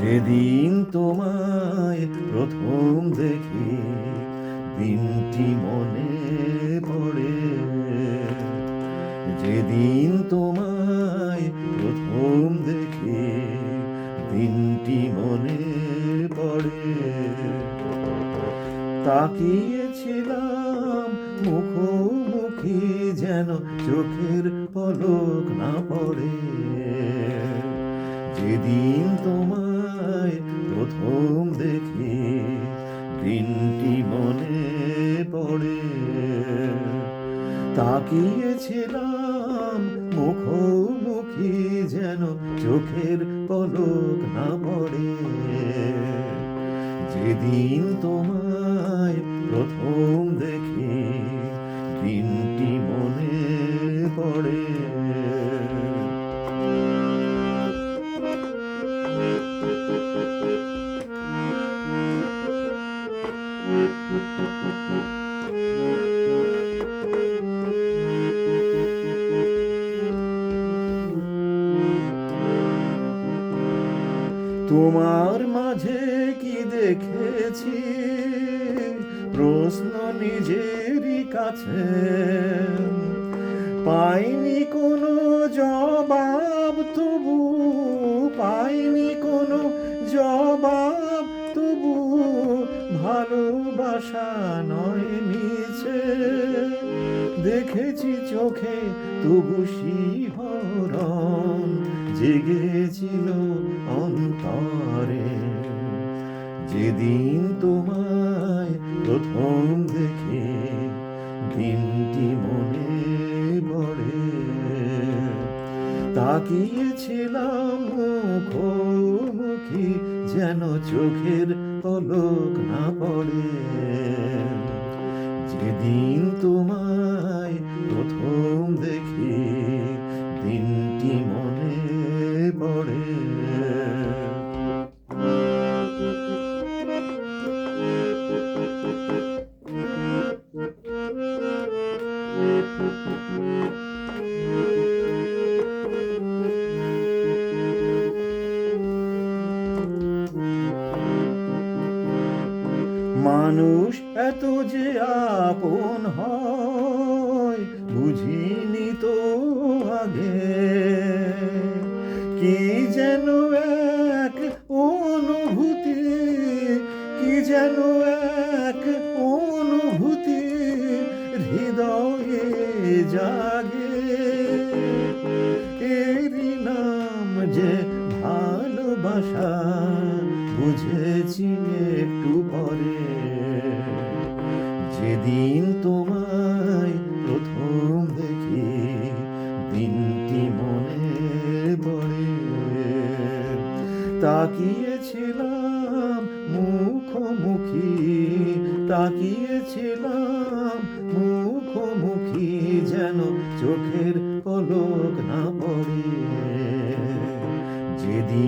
যেদিন তোমায় প্রথম দেখি দিনটি মনে পড়ে। যেদিন তোমায় প্রথম দেখে দিনটি মনে পড়ে। তাকিয়েছিলাম মুখোমুখি যেন চোখের পলক না পড়ে। যেদিন তোমায় প্রথম দেখি দিনটি মনে পড়ে। তাকিয়েছিলাম মুখোমুখি যেন চোখের পলক না পড়ে। যেদিন তোমায় প্রথম দেখি দিনটি মনে পড়ে। তোমার মাঝে কি দেখেছি? প্রশ্ন নিজেরই কাছে। পাইনি কোনো জবাব তবু, পাইনি কোনো জবাব তবু। ভালোবাসা নয় নিচে দেখেছি চোখে তবু শিহরণ, জেগেছিল অন্তরে। যেদিন তোমায় প্রথম দেখে দিনটি মনে পড়ে, তাকিয়েছিলাম মুখোমুখি যেন চোখের পলক না পড়ে। যেদিন তোমায় মানুষ এত যে আপন হয়, বুঝিনি তো আগে। কি যেন এক অনুভূতি, কি যেন এক অনুভূতি হৃদয়ে জাগে। এরই নাম যে ভালোবাসা, বুঝেছি একটু পরে। যেদিন তোমায় প্রথম দেখি, দিনটি মনে পড়ে তাকিয়েছিলাম মুখোমুখি তাকিয়েছিলাম মুখোমুখি যেন চোখের পলক না পড়ে। যেদিন